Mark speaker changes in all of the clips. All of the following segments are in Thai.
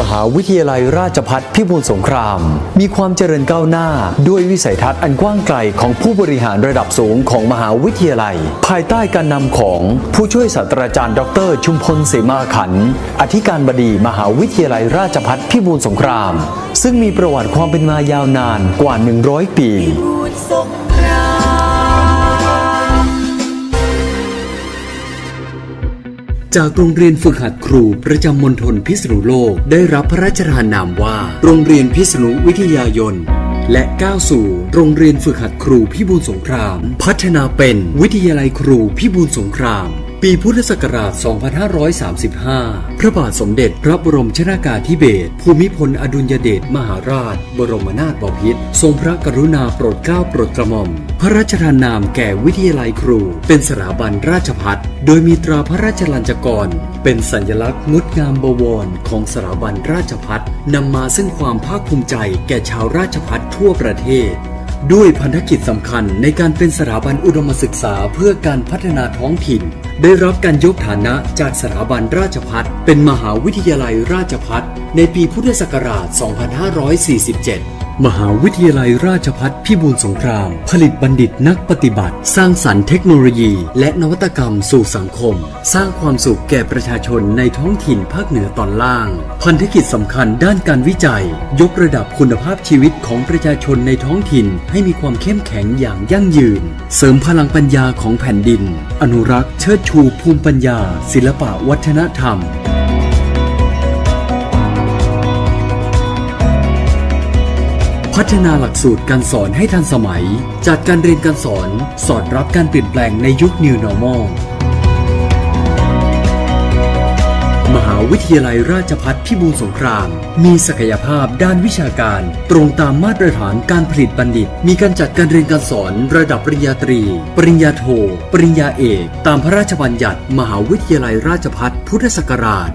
Speaker 1: มหาวิทยาลัยราชพัฒพิบูลสงคราม มีความเจริญก้าวหน้า ด้วยวิสัยทัศน์อันกว้างไกลของผู้บริหารระดับสูงของมหาวิทยาลัย ภายใต้การนำของผู้ช่วยศาสตราจารย์ ดร ชุมพลเสมาขัน อธิการบดีมหาวิทยาลัยราชพัฒพิบูลสงคราม ซึ่งมีประวัติความเป็นมายาวนานกว่า 100 ปี จากโรงเรียนฝึกหัดครูประจำมณฑลพิษณุโลก ได้รับพระราชทานนามว่า โรงเรียนพิษณุวิทยายนและก้าวสู่โรงเรียนฝึกหัดครูพิบูลสงคราม พัฒนาเป็นวิทยาลัยครูพิบูลสงคราม ปีพุทธศักราช 2535 พระบาทสมเด็จพระบรมชนากาธิเบศร ภูมิพลอดุลยเดชมหาราช บรมนาถบพิตร ทรงพระกรุณาโปรดเกล้าโปรดกระหม่อม พระราชทานนามแก่วิทยาลัยครู เป็นสถาบันราชพัฒโดยมีตราพระราชลัญจกร เป็นสัญลักษณ์งดงามบวรของสถาบันราชพัฒนำมาซึ่งความภาคภูมิใจแก่ชาวราชพัฒทั่วประเทศ ด้วยพันธกิจสำคัญในการเป็นสถาบันอุดมศึกษาเพื่อการพัฒนาท้องถิ่น ได้รับการยกฐานะจากสถาบันราชพัฒเป็นมหาวิทยาลัยราชพัฒในปีพุทธศักราช 2547 มหาวิทยาลัยราชพัฒพิบูลสงคราม ผลิตบัณฑิตนักปฏิบัติ สร้างสรรค์เทคโนโลยี และนวัตกรรมสู่สังคม สร้างความสุขแก่ประชาชนในท้องถิ่นภาคเหนือตอนล่าง พันธกิจสำคัญด้านการวิจัย ยกระดับคุณภาพชีวิตของประชาชนในท้องถิ่น ให้มีความเข้มแข็งอย่างยั่งยืน เสริมพลังปัญญาของแผ่นดิน อนุรักษ์เชิดชูภูมิปัญญา ศิลปะวัฒนธรรม พัฒนาหลักสูตรการสอนให้ทันสมัย จัดการเรียนการสอนสอดรับการเปลี่ยนแปลงในยุค New Normal มหาวิทยาลัยราชพัฒพิบูลสงคราม มีศักยภาพด้านวิชาการ ตรงตามมาตรฐานการผลิตบัณฑิต มีการจัดการเรียนการสอนระดับปริญญาตรี ปริญญาโท ปริญญาเอก ตามพระราชบัญญัติ มหาวิทยาลัยราชพัฒพุทธศักราช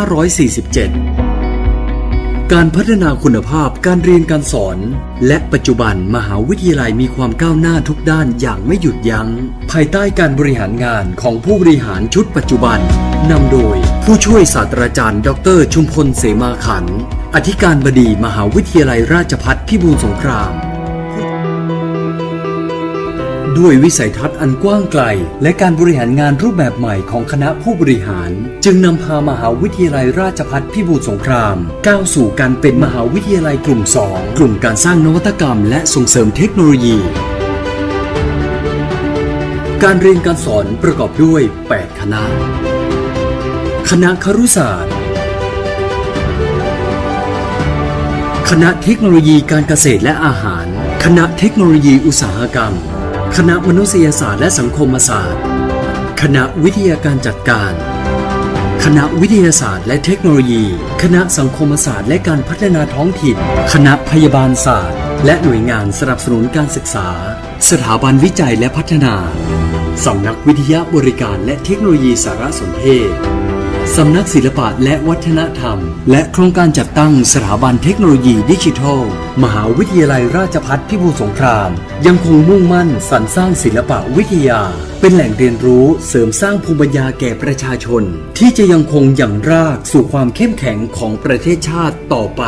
Speaker 1: 2547 การพัฒนาคุณภาพการเรียนการสอน และปัจจุบันมหาวิทยาลัยมีความก้าวหน้าทุกด้านอย่างไม่หยุดยัง้ง ภายใต้การบริหารงานของผู้บริหารชุดปัจจุบันนำโดย ผู้ช่วยศาสตราจารย์ ดร ชุมพลเสมาขัน อธิการบดีมหาวิทยาลัยราชพัฒพิบูลสงคราม ด้วยวิสัยทัศน์อันกว้างไกล และการบริหารงานรูปแบบใหม่ของคณะผู้บริหาร จึงนำพามหาวิทยาลัยราชภัฏพิบูลสงคราม ก้าวสู่การเป็นมหาวิทยาลัยกลุ่ม 2 กลุ่มการสร้างนวัตกรรม และส่งเสริมเทคโนโลยี การเรียนการสอนประกอบด้วย 8 คณะ คณะครุศาสตร์ คณะเทคโนโลยีการเกษตรและอาหาร คณะเทคโนโลยีอุตสาหกรรม คณะมนุษยศาสตร์และสังคมศาสตร์ คณะวิทยาการจัดการ คณะวิทยาศาสตร์และเทคโนโลยี คณะสังคมศาสตร์และการพัฒนาท้องถิ่น คณะพยาบาลศาสตร์ และหน่วยงานสนับสนุนการศึกษา สถาบันวิจัยและพัฒนา สำนักวิทยาบริการและเทคโนโลยีสารสนเทศ สำนักศิลปะและวัฒนธรรม และโครงการจัดตั้งสถาบันเทคโนโลยีดิจิทัล มหาวิทยาลัยราชพัฒพิบูลสงคราม ยังคงมุ่งมั่นสรรสร้างศิลปะวิทยา เป็นแหล่งเรียนรู้เสริมสร้างภูมิปัญญาแก่ประชาชน ที่จะยังคงอย่างรากสู่ความเข้มแข็งของประเทศชาติต่อไป